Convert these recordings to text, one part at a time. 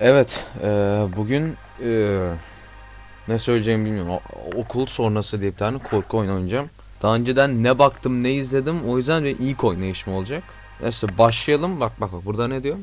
Evet, e, bugün e, ne söyleyeceğimi bilmiyorum. O- okul sonrası diye bir tane korku oyunu oynayacağım. Daha önceden ne baktım ne izledim o yüzden benim ilk oynayışım olacak. Neyse başlayalım. Bak bak bak burada ne diyor?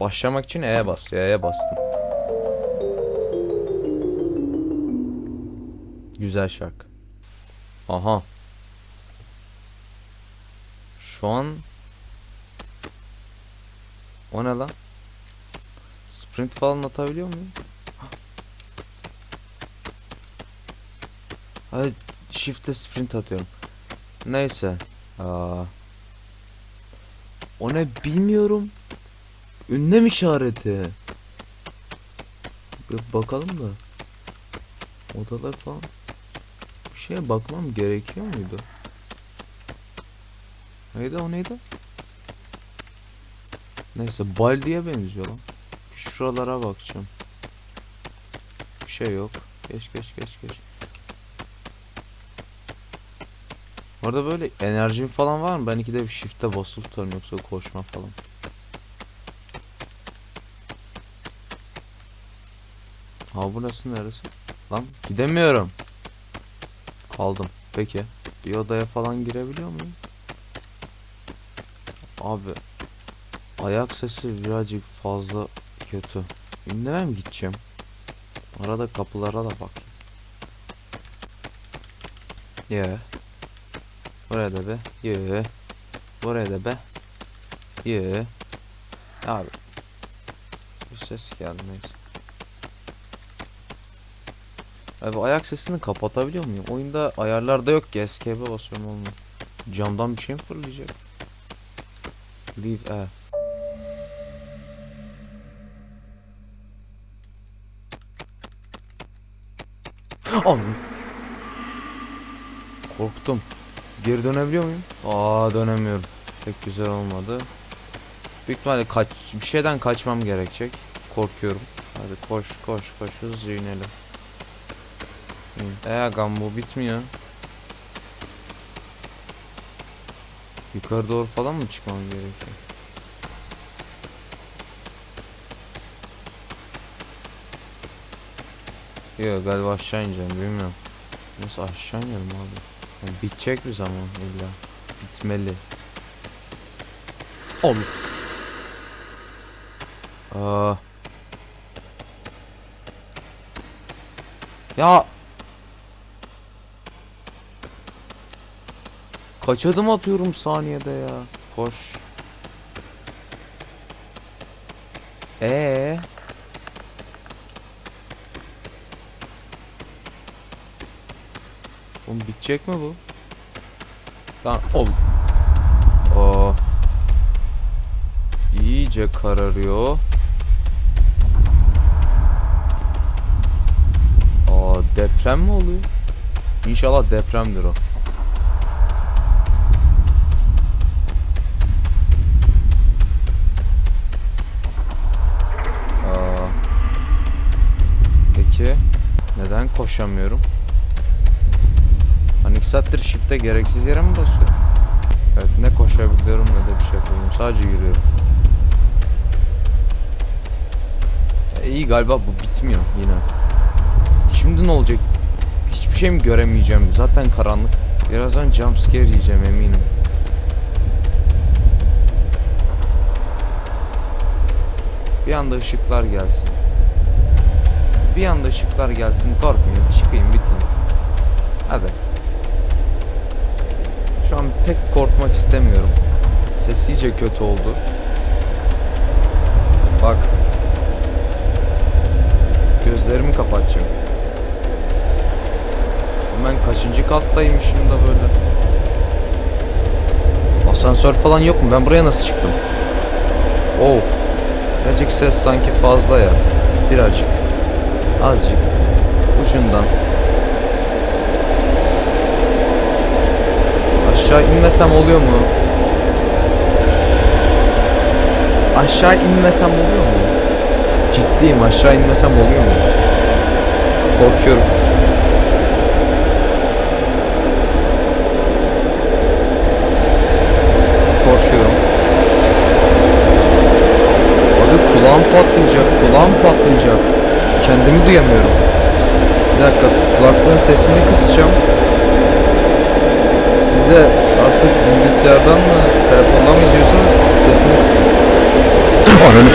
Başlamak için E'ye bas. E'ye bastım. Güzel şarkı. Aha. Şu an O ne lan? Sprint falan atabiliyor muyum? Hayır, shift'e sprint atıyorum. Neyse. Aa. O ne bilmiyorum. Ünlem işareti. Bir bakalım da. Odalar falan. Bir şeye bakmam gerekiyor muydu? Neydi o neydi? Neyse Baldi'ye benziyor lan. Şuralara bakacağım. Bir şey yok. Geç geç geç geç. Orada böyle enerjim falan var mı? Ben ikide bir shift'e basılı tutarım yoksa koşma falan. Ha burası neresi? Lan gidemiyorum. Kaldım. Peki. Bir odaya falan girebiliyor muyum? Abi ayak sesi birazcık fazla kötü. Ünleme mi gideceğim? Arada kapılara da bak. Yeah. Buraya da be. Yeah. Buraya da be. Yeah. Abi. Bir ses neyse. Abi ayak sesini kapatabiliyor muyum? Oyunda ayarlarda yok ki escape'e basıyorum olmuyor. Camdan bir şey mi fırlayacak? Leave a. Am. Korktum. Geri dönebiliyor muyum? Aa dönemiyorum. Pek güzel olmadı. Büyük ihtimalle kaç bir şeyden kaçmam gerekecek. Korkuyorum. Hadi koş koş koş hızlıca inelim. İn. Eee agam bu bitmiyor. Yukarı doğru falan mı çıkmam gerekiyor? Yok galiba aşağı ineceğim bilmiyorum. Nasıl aşağı inelim abi? Yani bitecek bir zaman illa. Bitmeli. Ol. Aa. Ya. Kaç adım atıyorum saniyede ya? Koş. Ee. Oğlum bitecek mi bu? Tamam ol. Aa. İyice kararıyor. Aa deprem mi oluyor? İnşallah depremdir o. Aa. Peki neden koşamıyorum? Hani iki saattir shift'e gereksiz yere mi basıyor? Evet ne koşabiliyorum ne de bir şey yapıyorum. Sadece yürüyorum. E, iyi galiba bu bitmiyor yine. Şimdi ne olacak? Hiçbir şey mi göremeyeceğim? Zaten karanlık. Birazdan jumpscare yiyeceğim eminim. Bir anda ışıklar gelsin. Bir anda ışıklar gelsin. Korkmayayım. Çıkayım biteyim. Hadi. Şu an pek korkmak istemiyorum. Ses iyice kötü oldu. Bak. Gözlerimi kapatacağım. Ben kaçıncı kattaymışım da böyle. Asansör falan yok mu? Ben buraya nasıl çıktım? Oh. Birazcık ses sanki fazla ya. Birazcık. Azıcık. Ucundan. Aşağı inmesem oluyor mu? Aşağı inmesem oluyor mu? Ciddiyim aşağı inmesem oluyor mu? Korkuyorum. Korkuyorum. Abi kulağım patlayacak. Kulağım patlayacak. Kendimi duyamıyorum. Bir dakika kulaklığın sesini kısacağım. Siz de artık bilgisayardan mı telefondan mı izliyorsanız sesini kısın. Ananı.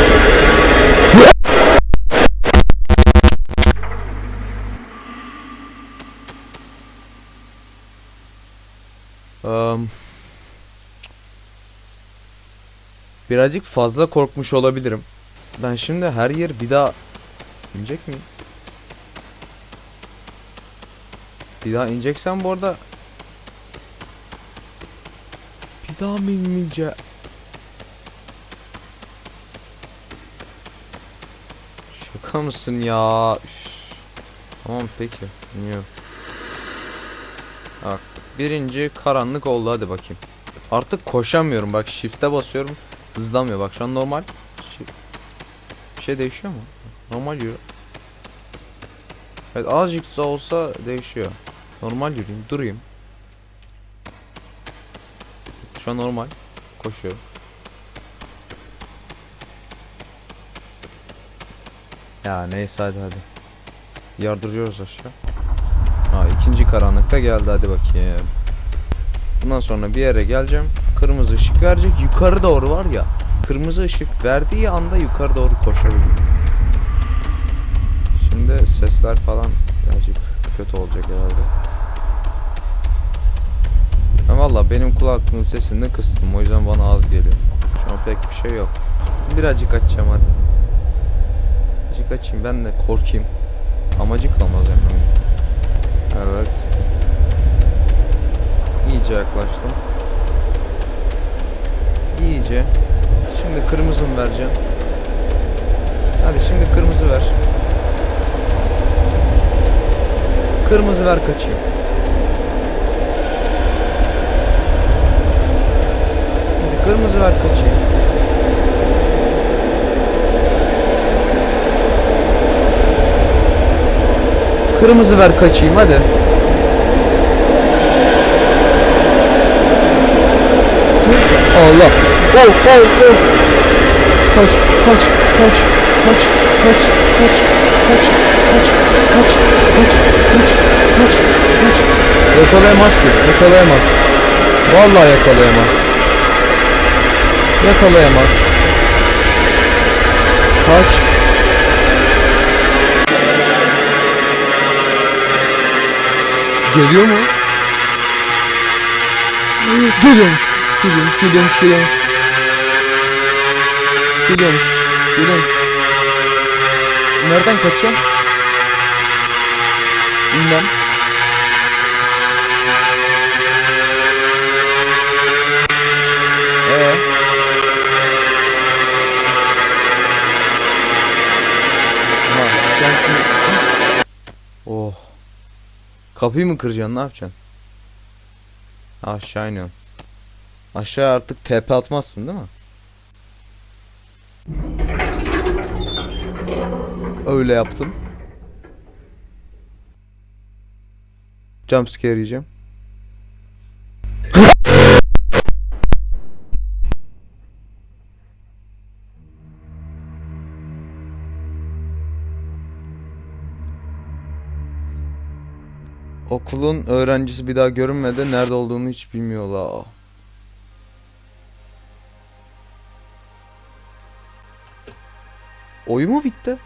Um, birazcık fazla korkmuş olabilirim. Ben şimdi her yer bir daha inecek miyim? Bir daha ineceksem bu arada bir daha mı inmeyeceğim? Şaka mısın ya? Üf. Tamam peki. Bilmiyorum. Bak birinci karanlık oldu hadi bakayım. Artık koşamıyorum bak shift'e basıyorum hızlanmıyor bak şu an normal. Şi- Bir şey değişiyor mu? Normal yürü. Evet azıcık da olsa değişiyor. Normal yürüyeyim durayım. Şu an normal. Koşuyorum. Ya neyse hadi hadi. Yardırıyoruz aşağı. Ha ikinci karanlıkta geldi hadi bakayım. Bundan sonra bir yere geleceğim. Kırmızı ışık verecek. Yukarı doğru var ya. Kırmızı ışık verdiği anda yukarı doğru koşabilirim. Şimdi sesler falan birazcık kötü olacak herhalde. Ben valla benim kulaklığın sesini kıstım. O yüzden bana az geliyor. Şu an pek bir şey yok. Birazcık açacağım hadi. Birazcık açayım ben de korkayım. Amacı kalmaz yani. Evet. İyice yaklaştım. İyice. Şimdi kırmızı mı vereceğim? Hadi şimdi kırmızı ver. Kırmızı ver kaçayım. Hadi kırmızı ver kaçayım. Kırmızı ver kaçayım hadi. Allah. Oh oh oh. Kaç kaç kaç kaç kaç kaç kaç kaç kaç kaç kaç kaç kaç Yakalayamaz ki yakalayamaz. Vallahi yakalayamaz. Yakalayamaz. Kaç. Geliyor mu? Geliyormuş. Geliyormuş, geliyormuş, geliyormuş. Geliyormuş, geliyormuş. Nereden kaçacağım? Bilmem. Kapıyı mı kıracaksın, ne yapacaksın? Aşağı iniyorum. Aşağı artık TP atmazsın değil mi? Öyle yaptım. Jumpscare yiyeceğim. Okulun öğrencisi bir daha görünmedi. Nerede olduğunu hiç bilmiyorlar. Oyu mu bitti?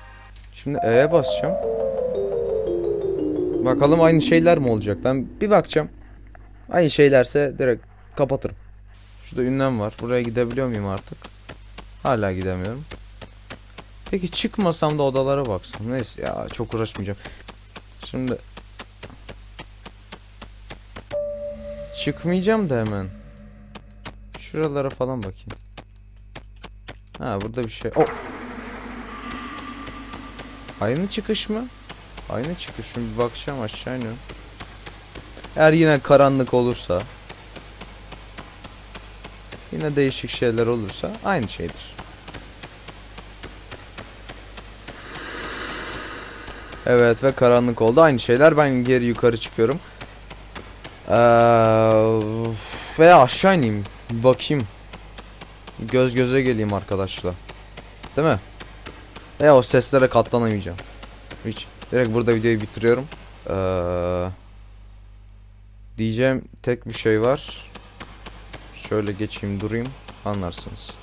Şimdi E'ye basacağım. Bakalım aynı şeyler mi olacak? Ben bir bakacağım. Aynı şeylerse direkt kapatırım. Şurada ünlem var. Buraya gidebiliyor muyum artık? Hala gidemiyorum. Peki çıkmasam da odalara baksam. Neyse ya çok uğraşmayacağım. Şimdi Çıkmayacağım da hemen. Şuralara falan bakayım. Ha burada bir şey. Oh. Aynı çıkış mı? Aynı çıkış mı? Bir bakacağım aşağı iniyorum. Eğer yine karanlık olursa yine değişik şeyler olursa aynı şeydir. Evet ve karanlık oldu. Aynı şeyler. Ben geri yukarı çıkıyorum. Ee, veya aşağı ineyim. Bakayım. Göz göze geleyim arkadaşlar. Değil mi? Ya o seslere katlanamayacağım. Hiç. Direkt burada videoyu bitiriyorum. Ee, diyeceğim tek bir şey var. Şöyle geçeyim durayım. Anlarsınız.